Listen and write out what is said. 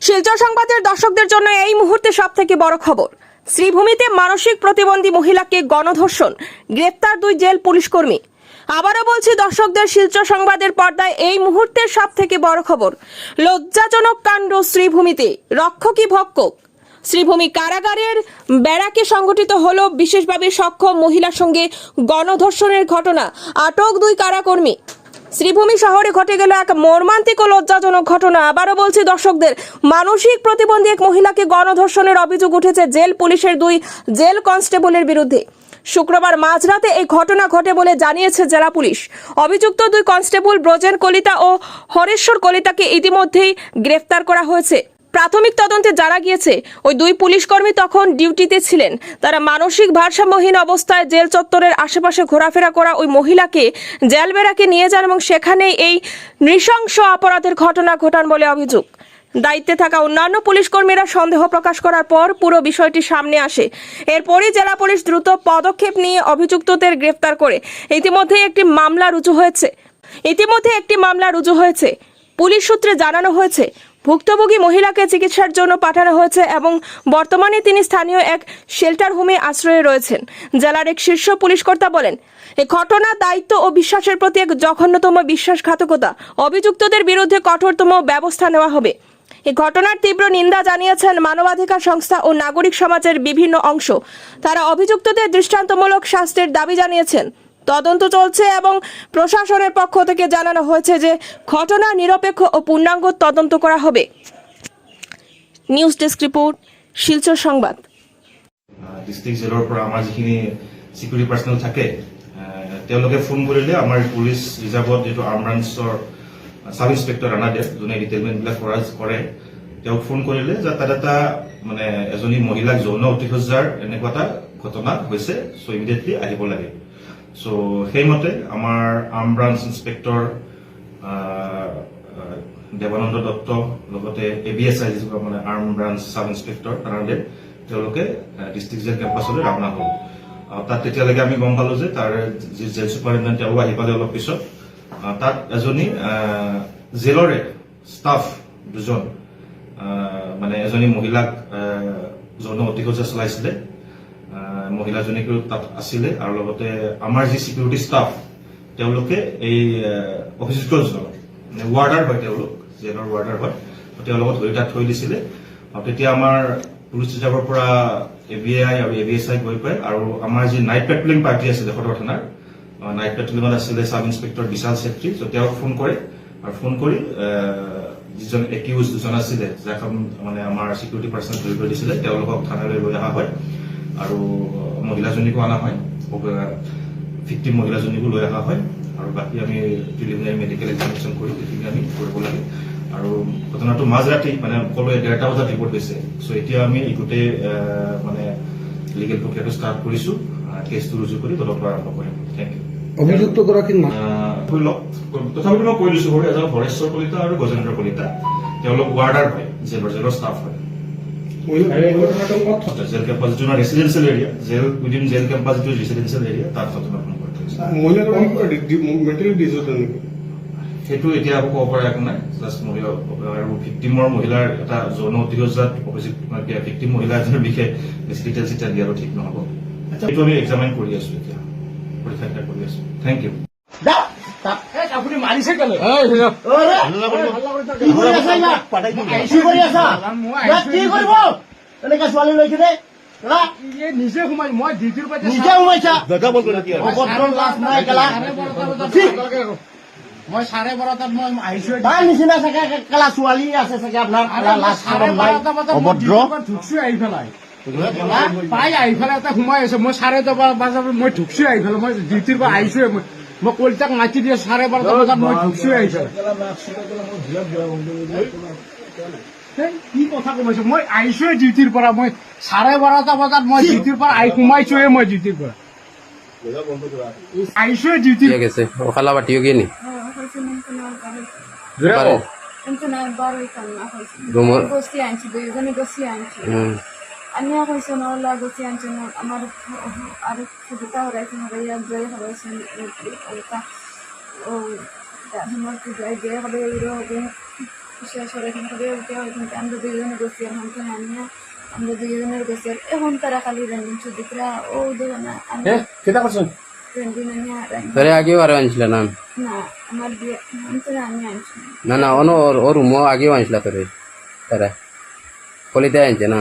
শিলচর সংবাদের দর্শকদের জন্য এই মুহূর্তে সব থেকে বড় খবর। শ্রীভূমিতে মানসিক প্রতিবন্ধী মহিলাকে গণধর্ষণ, গ্রেপ্তার দুই জেল পুলিশ কর্মী। আবারও বলছি, দর্শকদের শিলচর সংবাদের পর্দায় এই মুহূর্তের সব থেকে বড় খবর। লজ্জাজনক কাণ্ড শ্রীভূমিতে। রক্ষকী ভক্ষক। শ্রীভূমি কারাগারের ব্যারাকে সংগঠিত হল বিশেষভাবে সক্ষম মহিলার সঙ্গে গণধর্ষণের ঘটনা। আটক দুই কারাকর্মী। শ্রীভূমি শহরে ঘটে গেল এক মর্মান্তিক ও লজ্জাজনক ঘটনা। আবারও বলছি দর্শকদের, মানসিক প্রতিবন্ধী এক মহিলাকে গণধর্ষণের অভিযোগ উঠেছে জেল পুলিশের দুই জেল কনস্টেবলের বিরুদ্ধে। শুক্রবার মাঝরাতে এই ঘটনা ঘটে বলে জানিয়েছে জেলা পুলিশ। অভিযুক্ত দুই কনস্টেবল ব্রজেন কলিতা ও হরেশ্বর কলিতাকে ইতিমধ্যেই গ্রেফতার করা হয়েছে। প্রাথমিক তদন্তে জানা গিয়েছে, ওই দুই পুলিশ কর্মী তখন ডিউটিতে ছিলেন। তারা মানসিক ভারসাম্যহীন অবস্থায় জেল চত্বরের আশেপাশে ঘোরাফেরা করা ওই মহিলাকে জেলবেড়াকে নিয়ে যান এবং সেখানেই এই নৃশংস অপরাধের ঘটনা ঘটান বলে অভিযোগ। দায়িত্বে থাকা অন্যান্য পুলিশ কর্মীরা সন্দেহ প্রকাশ করার পর পুরো বিষয়টি সামনে আসে। এরপরই জেলা পুলিশ দ্রুত পদক্ষেপ নিয়ে অভিযুক্তদের গ্রেফতার করে। ইতিমধ্যেই একটি মামলা রুজু হয়েছে। ইতিমধ্যে একটি মামলা রুজু হয়েছে। পুলিশ সূত্রে জানানো হয়েছে ভুক্তভোগী মহিলাকে চিকিৎসার জন্য পাঠানো হয়েছে এবং বর্তমানে তিনি স্থানীয় এক শেল্টার হোমে আশ্রয়ে রয়েছেন। জেলার এক শীর্ষ পুলিশ কর্তা বলেন এই ঘটনা দায়িত্ব ও বিশ্বাসের প্রতি এক জঘন্যতম বিশ্বাসঘাতকতা। অভিযুক্তদের বিরুদ্ধে কঠোরতম ব্যবস্থা নেওয়া হবে। এ ঘটনার তীব্র নিন্দা জানিয়েছেন মানবাধিকার সংস্থা ও নাগরিক সমাজের বিভিন্ন অংশ। তারা অভিযুক্তদের দৃষ্টান্তমূলক শাস্তির দাবি জানিয়েছেন। তদন্ত চলছে এবং প্রশাসনের পক্ষ থেকে জানানো হয়েছে যে ঘটনা নিরপেক্ষ ও পূর্ণাঙ্গ তদন্ত করা হবে। নিউজ ডেস্ক রিপোর্ট, শিলচর সংবাদ। জেলৰ পৰা আমাৰ যিখিনি চিকিউৰিটি পাৰ্চনেল থাকে তেওঁলোকে ফোন কৰিলে আমাৰ পুলিচ ৰিজাৰ্ভত যিটো আৰ্ম ব্ৰাঞ্চৰ চাব ইন্সপেক্টৰ ৰাণাদেৱ যোনে ৰিটেইলমেণ্টবিলাক কৰা, কৰে, তেওঁক ফোন কৰিলে যে তাত এটা মানে এজনী মহিলাক যৌন অতিসজ্জাৰ এনেকুৱা এটা ঘটনা হৈছে চ' ইমিডিয়েটলি আহিব লাগে। চ' সেইমতে আমাৰ arm branch inspector Debananda Dutta, লগতে এ বি এছ আই যিটো মানে arm branch sub inspector Ranadev তেওঁলোকে ডিষ্ট্ৰিক্ট জেল কেম্পাছলৈ ৰাওনা হ'ল। তাত তেতিয়ালৈকে আমি গম পালো যে তাৰ যি জেল ছুপাৰিণ্টেণ্ট তেওঁ আহি পালে অলপ পিছত। তাত এজনী জেলৰে ষ্টাফ দুজন মানে এজনী মহিলাক যৌন অতিসজ্জা চলাইছিলে। মহিলাজনীকো তাত আছিলে আৰু লগতে আমাৰ যি চিকিউৰিটি ষ্টাফ তেওঁলোকে এই আহ, অভিযুক্তজনক মানে ৱাৰ্ডাৰ হয় তেওঁলোক জেলৰ ৱাৰ্ডাৰ হয় ত' তেওঁলোকক ধৰি তাত থৈ দিছিলে। আৰু তেতিয়া আমাৰ পুলিচ ৰিজাৰ্ভৰ পৰা এ বি আই আৰু এ বি এছ আই গৈ পায়। আৰু আমাৰ যি নাইট পেট্ৰলিং পাৰ্টি আছিলে সদৰ থানাৰ নাইট পেট্ৰলিঙত আছিলে চাব ইন্সপেক্টৰ বিশাল চেত্ৰী ত' তেওঁক ফোন কৰে। আৰু ফোন কৰি যিজন একিউজ দুজন আছিলে যাক মানে আমাৰ চিকিউৰিটি পাৰ্চন ধৰি কৰি দিছিলে তেওঁলোকক থানালৈ লৈ অহা হয়। আৰু মহিলাজনীকো অনা হয় ফিফটিন মহিলাজনীকো লৈ অহা হয় আৰু বাকী আমি প্ৰিলিমিনাৰী মেডিকেল এক্সামিনেশ্যন কৰি সেইখিনি আমি কৰিব লাগে। আৰু ঘটনাটো মাজৰাতি মানে সকলোৱে ডেৰটা বজাত ৰিপৰ্ট হৈছে চ' এতিয়া আমি এই গোটেই মানে লিগেল প্ৰক্ৰিয়াটো ষ্টাৰ্ট কৰিছো কেছটো ৰুজু কৰি তদন্ত আৰম্ভ কৰিম। থেংক ইউ অভিযুক্ত গৰাকীৰ নাম? ধৰি লওক তথাপিতো মই কৈ দিছো এজন হৰেশ্বৰ কলিতা আৰু গজেন্দ্ৰ কলিতা। তেওঁলোক ৱাৰ্ডাৰ হয় জেলৰ জেলৰ ষ্টাফ হয়। জেল কেম্পাছ যিটো residential area jail within jail campus যিটো ৰেচিডেঞ্চিয়েল এৰিয়া তাত ঘটনাখন ঘটি হৈছে মেণ্টেলি ডিজৰ্ডাৰ নেকি? সেইটো এতিয়া আকৌ ক'ব পৰা একো নাই। জাষ্ট মহিলা আৰু ভিক্টিমৰ মহিলাৰ এটা যৌন অতিসজ্জাত অভিযোগ ভিক্টিম মহিলা এজনৰ বিষয়ে বেছি ডিটেইলছ এতিয়া দিয়াটো ঠিক নহ'ব। সেইটো আমি এক্সামাইন কৰি আছো এতিয়া। পৰীক্ষা কৰি আছো। থেংক ইউ আপুনি মাৰিছে কেলে? কি কৰি আছা ইয়াত? কি কৰি আছা? কি কৰিব? এনেকে ছোৱালী লৈ কিনে ইয়ে নিজে সোমাই মই ডিউটিৰ পৰা নিজে সোমাইছা? লাজ নাই কেলা মই চাৰে বাৰটাত মই আহিছো তাৰ নিচিনা চাগে কেলা ছোৱালী আছে চাগে আপোনাৰ চাৰে বাৰটা বজাত ঢুকছো আহি পেলাই। প্ৰায় আহি পেলাই এটা সোমাই আছে। মই চাৰে দহ বজাত মই ঢুকছো আহি পেলাই। মই ডিউটিৰ পৰা আহিছোৱে মই মই কলিতাক মাতি দিয়ে চাৰে বাৰটা বজাত মই ঢুকছো আহি কি কথা কমাইছো? মই আহিছোৱে ডিউটিৰ পৰা। মই চাৰে বাৰটা বজাত মই ডিউটিৰ পৰা আহি সোমাইছোৱে মই ডিউটিৰ পৰা। আহিছোৱে ডিউটিৰ ঠিক আছে ওখালা বাটিও গিয়ে নি. Rumor. Gosti anchi, দুইজনে gosti anchi. আমি কৈছো নহ'লে গোচি আনছো আমাৰ আৰু সুবিধা হৰাইছে হৰাইয়া গৈ হৰাইছে ওটা ও আমার যাই গে হবে ইরো হবে। শেষ হলে এখান থেকে উঠে ওইখান আমরা দুইজনে গেছি এখন তো আনিয়া আমরা দুইজনের গেছি আর এখন তারা খালি রেন্ডিং সুদিকরা ও দোকানে আমি কেটা করছেন? আনিয়া তোরে আগেও আরও আনছিল না? না আমার বিয়ে আমি আনছি না না অন ওর ওর রুমও আগেও আনছিল তোরে তারা। কলিতে আনছে না?